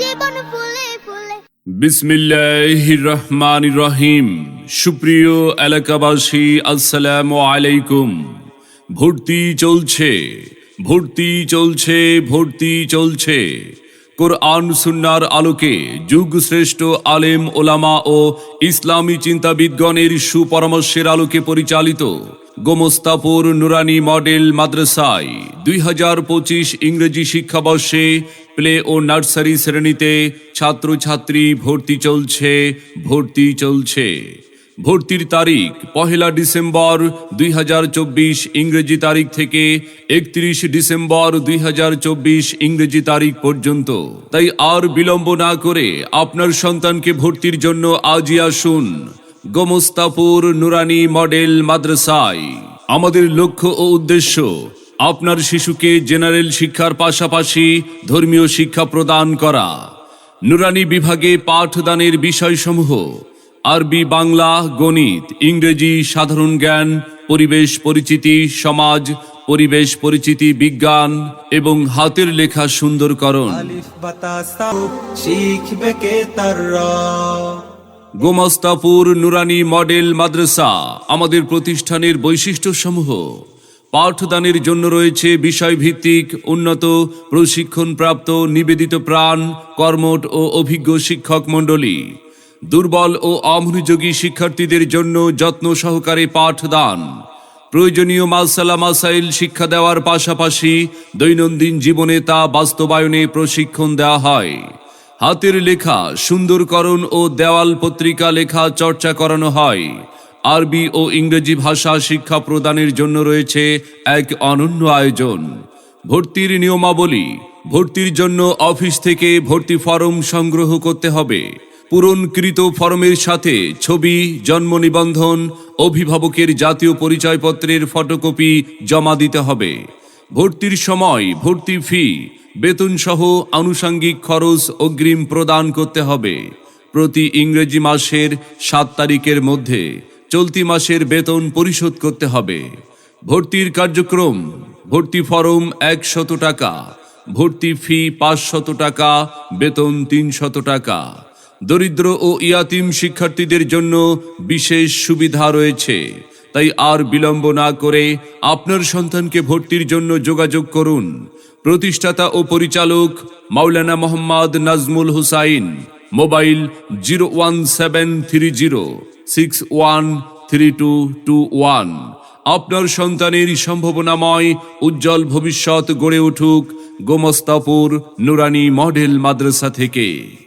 জীবন ফুলে ফুলে। বিসমিল্লাহ রহমান রহিম সুপ্রিয় এলাকাবাসী, আসসালামু আলাইকুম। ভর্তি চলছে ভর্তি চলছে ভর্তি চলছে। কোরআন সুন্নার আলোকে যুগ শ্রেষ্ঠ আলেম, ওলামা ও ইসলামী চিন্তাবিদগণের সুপরামর্শের আলোকে পরিচালিত গোমস্তাপুর নুরানি মডেল মাদ্রাসায় দুই হাজার পঁচিশ ইংরেজি শিক্ষাবর্ষে প্লে ও নার্সারি শ্রেণীতে ছাত্রছাত্রী ভর্তি চলছে ভর্তি চলছে। ভর্তির তারিখ পহেলা ডিসেম্বর দুই হাজার চব্বিশ ইংরেজি তারিখ থেকে একত্রিশ ডিসেম্বর দুই হাজার চব্বিশ ইংরেজি তারিখ পর্যন্ত। তাই আর বিলম্ব না করে আপনার সন্তানকে ভর্তির জন্য আজই আসুন। গোমস্তাপুর নুরানি মডেল মাদ্রাসায়। আমাদের লক্ষ্য ও উদ্দেশ্য আপনার শিশুকে জেনারেল শিক্ষার পাশাপাশি ধর্মীয় শিক্ষা প্রদান করা। নুরানি বিভাগে পাঠদানের বিষয়সমূহ আরবি বাংলা গণিত ইংরেজি সাধারণ জ্ঞান পরিবেশ পরিচিতি সমাজ পরিবেশ পরিচিতি বিজ্ঞান এবং হাতের লেখা সুন্দরকরণ। গোমস্তাপুর নুরানি মডেল মাদ্রাসা আমাদের প্রতিষ্ঠানের বৈশিষ্ট্যসমূহ। পাঠদানের জন্য রয়েছে বিষয়ভিত্তিক, উন্নত, প্রশিক্ষণপ্রাপ্ত, নিবেদিত প্রাণ কর্মট ও অভিজ্ঞ শিক্ষক মণ্ডলী। দুর্বল ও অমনোযোগী শিক্ষার্থীদের জন্য যত্ন সহকারে পাঠদান। প্রয়োজনীয় মাসালা মাসাইল শিক্ষা দেওয়ার পাশাপাশি দৈনন্দিন জীবনে তা বাস্তবায়নে প্রশিক্ষণ দেওয়া হয়। হাতের লেখা, সুন্দরকরণ ও দেওয়াল পত্রিকা লেখা চর্চা করানো হয়। আরবি ও ইংরেজি ভাষা শিক্ষা প্রদানের জন্য রয়েছে এক অনন্য আয়োজন। ভর্তির নিয়মাবলী, ভর্তির জন্য অফিস থেকে ভর্তি ফরম সংগ্রহ করতে হবে। পূরণকৃত ফরমের সাথে ছবি, জন্ম নিবন্ধন, অভিভাবকের জাতীয় পরিচয়পত্রের ফটোকপি জমা দিতে হবে। ভর্তির সময় ভর্তি ফি বেতন সহ আনুষাঙ্গিক খরচ অগ্রিম প্রদান করতে হবে। প্রতি ইংরেজি মাসের সাত তারিখের মধ্যে চলতি মাসের বেতন পরিশোধ করতে হবে। ভর্তির কার্যক্রম, ভর্তি ফরম একশত টাকা, ভর্তি ফি পাঁচশত টাকা, বেতন তিনশত টাকা। দরিদ্র ও ইয়াতিম শিক্ষার্থীদের জন্য বিশেষ সুবিধা রয়েছে। তাই আর বিলম্ব না করে আপনার সন্তানকে ভর্তির জন্য যোগাযোগ করুন। প্রতিষ্ঠাতা ও পরিচালক Maulana Mohammad Nazmul Hussain, mobile zero one seven three zero. Six one three two two one আপনার সন্তানের সম্ভাবনাময় উজ্জ্বল ভবিষ্যৎ গড়ে উঠুক গোমস্তাপুর নুরানি মডেল মাদ্রাসা থেকে।